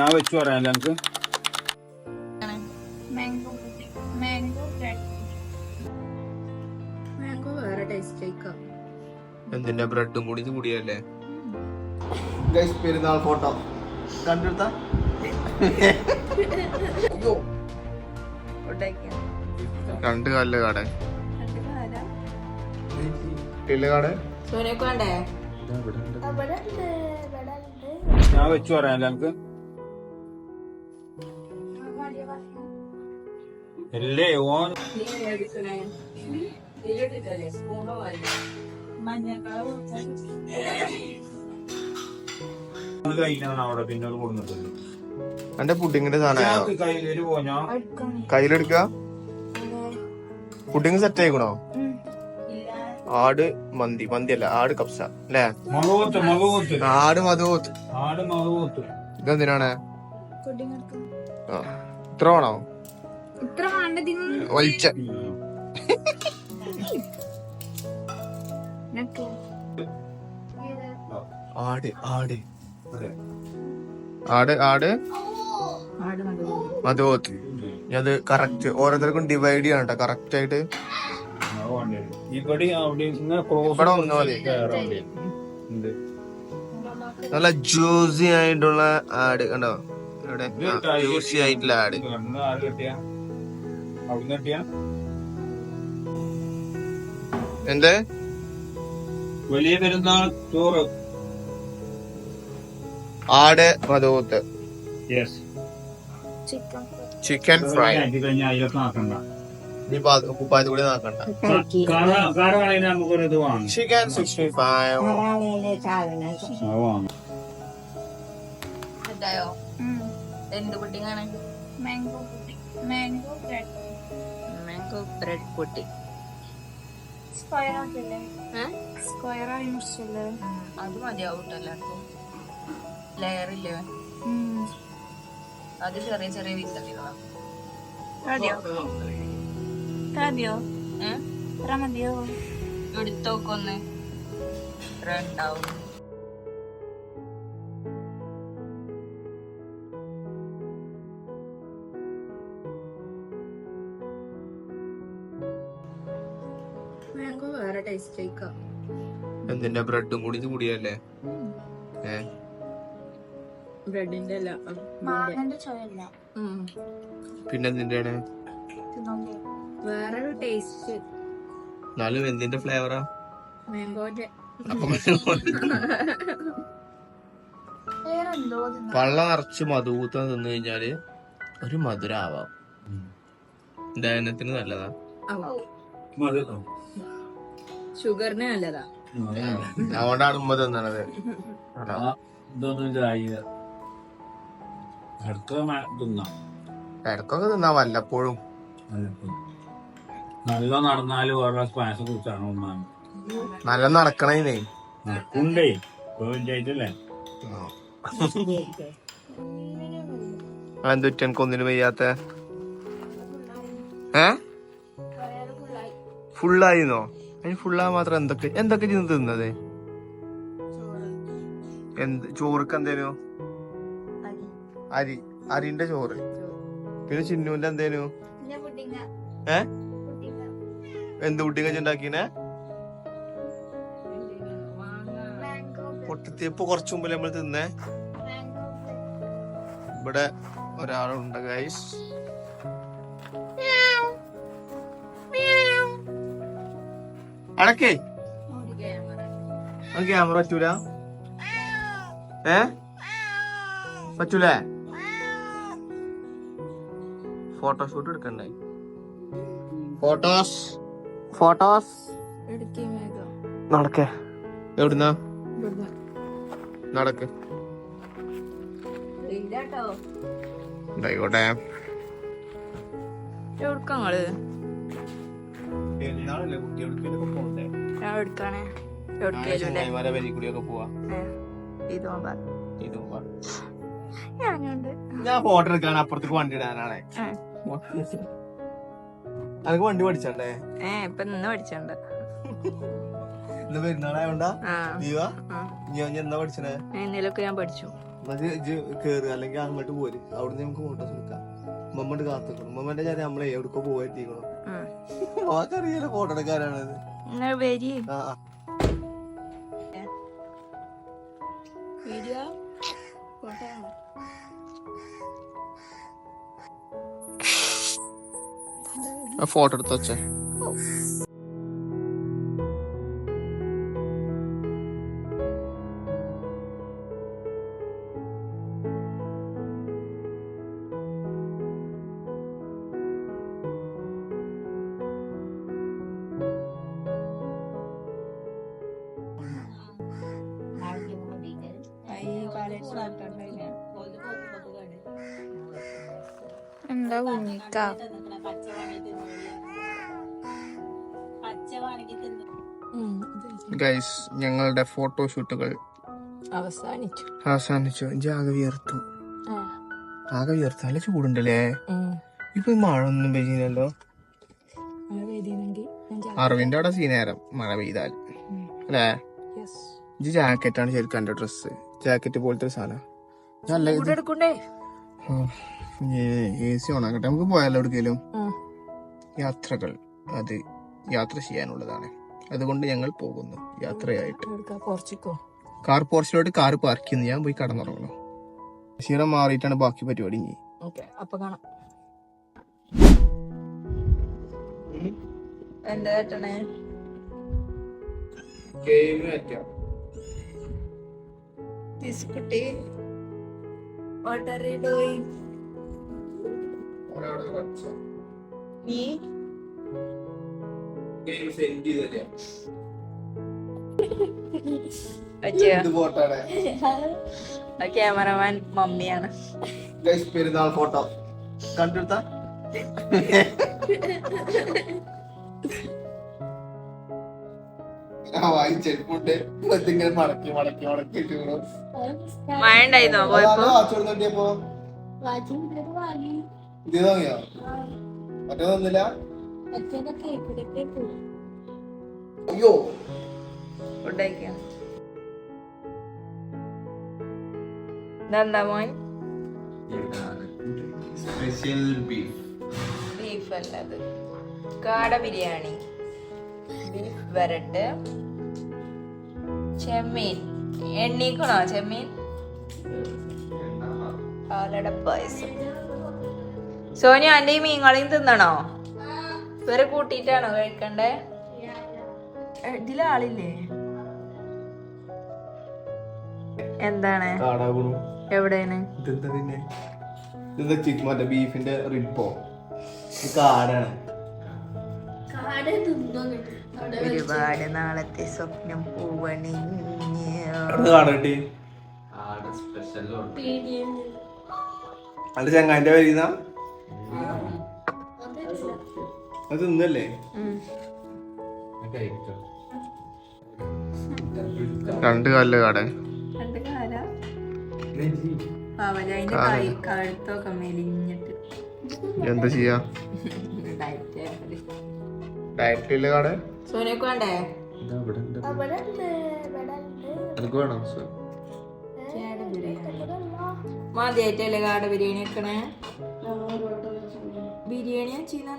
ഞാൻ വെച്ചു പറയാം എനിക്ക് മാംഗോ മാംഗോ ബ്രെഡ് മാംഗോ വേറെ ടേസ്റ്റ് ആയിക്കാം എന്തിന്റെ ബ്രെഡും കൂടി കൂടിയല്ലേ ഗൈസ് പെരുന്നാൾ ഫോട്ടോ കണ്ടെടുത്ത? രണ്ട് കാലിൽ കട. ഞാൻ വെച്ചു പറയാം എനിക്ക് അല്ലേ ഓൻ അവിടെ പിന്നെ എന്റെ പുഡിങ്ങിന്റെ സാധനം കയ്യിലെടുക്ക? Pudding set ആയിക്കണോ? ആട് മന്തി മന്തി അല്ല ആട് കപ്സ അല്ലേ? ആട് മധുവത്ത് ഇതെന്തിനാണ്? ഇത്ര വേണോ? ഇത്ര ആട് ആട്. ആട് മധുവത്ത് അത് കറക്റ്റ് ഓരോരുത്തർക്കും ഡിവൈഡ് ചെയ്യണം കേട്ടോ കറക്റ്റ് ആയിട്ട് ഇവിടെ ഒന്ന് മതി. നല്ല ജ്യൂസി ആയിട്ടുള്ള ആട് കണ്ടോ? ഇവിടെ ജ്യൂസി ആയിട്ടുള്ള ആട്. അവിടുന്ന് കിട്ടിയ എന്തേ? വലിയ പെരുന്നാൾ ചോറ് ആട് മധുവത്ത്. Yes chicken chicken fry chicken sixty five എന്ത് പുഡിംഗ് ആണ് mango mango bread mango bread pudding square ആക്കില്ലേ square ആയി മുറിച്ചല്ലേ? അത് മതിയാവും എല്ലാവർക്കും ലെയർ ഇല്ലേ? അത് ചെറിയ ചെറിയ വിത്തടികളാ മതിയോ? മതിയോ ഏഹ് ഇത്ര മതിയോ മാംഗോ വേറെ ടേസ്റ്റ് ആയിക്കാം. എന്തിന്റെ ബ്രെഡും കൂടി കൂടിയല്ലേ ബ്രെഡിന്റെ അല്ല മാങ്ങന്റെ ചോയല്ല. പിന്നെ എന്തിന്റെയാണ് വേറൊരു ടേസ്റ്റ് എന്നാലും എന്തിന്റെ ഫ്ലേവറാ മാംഗോന്റെ. പള്ള നിറച്ച് മധുകൂത്തം തിന്നു കഴിഞ്ഞാൽ ഒരു മധുരാവാം. ദഹനത്തിന് നല്ലതാ. ഷുഗറിന് നല്ലതാ. അതുകൊണ്ടാണ് ഉമ്മ തിന്നണത്. ഇതൊന്നും ചായ അടുത്ത തിന്നാം. ഇടക്കൊക്കെ തിന്നാ വല്ലപ്പോഴും. നല്ല നടന്നാൽ ഓരോ പായസം കുറിച്ചാണ് ഒന്നാണ് നല്ല നടക്കണേ നടക്കണ്ടേ പഞ്ചായത്തല്ലേ എന്തുറ്റ എനിക്ക് ഒന്നിനും വയ്യാത്ത? ഏ? ഫുള്ളായിരുന്നോ അതിന് ഫുള്ളാ മാത്രം എന്തൊക്കെ എന്തൊക്കെ ചെന്ന് തിന്നത്? എന്ത് ചോറുക്ക് എന്തേനു? അരി അരിന്റെ ചോറ്. പിന്നെ ചിന്നുവിന്റെ എന്തേനു? ഏ? എന്ത് പുട്ടിങ്ങ ഉണ്ടാക്കിനെ? പൊട്ടത്തിയപ്പോ കുറച്ചു മുമ്പ് നമ്മൾ തിന്നേ. ഇവിടെ ഒരാളുണ്ട് ഗൈസ് അടക്കേ. ക്യാമറ പറ്റൂല. ഏ? പറ്റൂലേ. ഫോട്ടോഷൂട്ട് എടുക്കണ്ടേ? ഫോട്ടോസ്. ഫോട്ടോസ്. നടക്കേ. എവിടുന്നാ? നടക്ക്. ഇല്ലാട്ടോ. ഉണ്ടായിക്കോട്ടെ എവിടുക്കങ്ങൾ പെരുന്നാളല്ലേ കുട്ടികൾക്ക് പോകണ്ടേ ഞാൻ എടുക്കാണേ ഞാൻ ഫോട്ടോ എടുക്കാൻ അപ്പുറത്തേക്ക് വണ്ടി ഇടാനാണ്. അതൊക്കെ അനക്ക് വണ്ടി പഠിച്ചണ്ടേ? ഏ ഇപ്പൊ നിന്ന് പഠിച്ചോണ്ട്. ഇന്ന് പെരുന്നാളായോണ്ടാ? ലീവാ? ആ. എന്നാ ഇന്നലൊക്കെ ഞാൻ പഠിച്ചു. കേറുക അല്ലെങ്കിൽ അങ്ങോട്ട് പോര്. അവിടുന്ന് നമുക്ക് ഫോട്ടോസ് എടുക്കാം. ഉമ്മമ്മണ്ട് കാത്തുക്കണം. ഉമ്മമ്മന്റെ ചേട്ടൻ നമ്മളെ എവിടെക്കോ പോയിട്ടിരിക്കണം മാക്കറിയാലോ ഫോട്ടോ എടുക്കാനാണത് നിങ്ങൾ വരി. ആ ആ. Video photo. എടുത്ത് വെച്ചേ. കുഞ്ഞിക്ക ഗൈസ് ഞങ്ങളുടെ ഫോട്ടോഷൂട്ടുകൾ അവസാനിച്ചു. അവസാനിച്ചു. ആകെ വിയർത്തു. ആകെ വിയർത്തു. നല്ല ചൂടുണ്ടല്ലേ? ഇപ്പൊ മഴ ഒന്നും പെയ്യുന്നല്ലോ അറിവിന്റെ അവിടെ സീനേരം മഴ പെയ്താൽ. അല്ലേ? ഇത് ജാക്കറ്റാണ് ശരിക്കും എന്റെ ഡ്രസ്സ് ജാക്കറ്റ് പോലത്തെ സാധനം. നല്ല ഇത് എടുക്കണ്ടേ എ സി ഓണാക്കട്ടെ നമുക്ക് പോയാലോ എവിടേക്കെങ്കിലും യാത്രകൾ. അത് യാത്ര ചെയ്യാനുള്ളതാണ്. അതുകൊണ്ട് ഞങ്ങൾ പോകുന്നു യാത്രയായിട്ട്. കാർ പോർച്ചിലോട്ട് കാർ പാർക്ക് ചെയ്യുന്നു. ഞാൻ പോയി കടന്നുറങ്ങണം. ക്ഷീണം മാറിയിട്ടാണ് ബാക്കി പരിപാടി ഇനി. ഓക്കെ അപ്പൊ കാണാം. എന്താ കേട്ടണേ കുട്ടി വാട്ട് are you doing? നീ ക്യാമറമാൻ മമ്മിയാണ്. പെരുന്നാൾ ഫോട്ടോ. കണ്ടെടുത്ത വായിച്ചെടുപ്പുണ്ട് ഇങ്ങനെ മടക്കി മടക്കി മടക്കി ഇട്ടു മഴ ഉണ്ടായിരുന്നോ പോയപ്പോ? വാങ്ങിയപ്പോ ഇത് തോന്നിയോ മറ്റേ തോന്നില്ല? അയ്യോ. ഇതെന്താ മോൻ? Special beef. ബീഫ് അല്ലത് കാട ബിരിയാണി. ബീഫ് വരട്ട്. ചെമ്മീൻ. എണ്ണീക്കണോ ചെമ്മീൻ? പാലട പായസം. സോനിയ അന്റെ ഈ മീൻകളയും തിന്നണോ? ഇവരെ കൂട്ടിയിട്ടാണോ കഴിക്കണ്ടേ? ഇതിലെ ആളില്ലേ എന്താണ് എവിടെയാണ്? ബീഫിന്റെ റിപ്പോ കാടാണ്. ഒരുപാട് നാളത്തെ സ്വപ്നം പൂവണിഞ്ഞ്. അത് ചങ്ങാന്റെ വരിന്ന അത് തിന്നല്ലേ? രണ്ട് കാലിൽ കട. എന്താ ചെയ്യാ? ഡയറ്റ് ഡയറ്റിലുള്ള കട സോനക്ക് വേണ്ടേ? എനിക്ക് വേണം? മതിയായിട്ടല്ലേ കാട ബിരിയാണി വെക്കണേ? ബിരിയാണി ചെയ്യുന്ന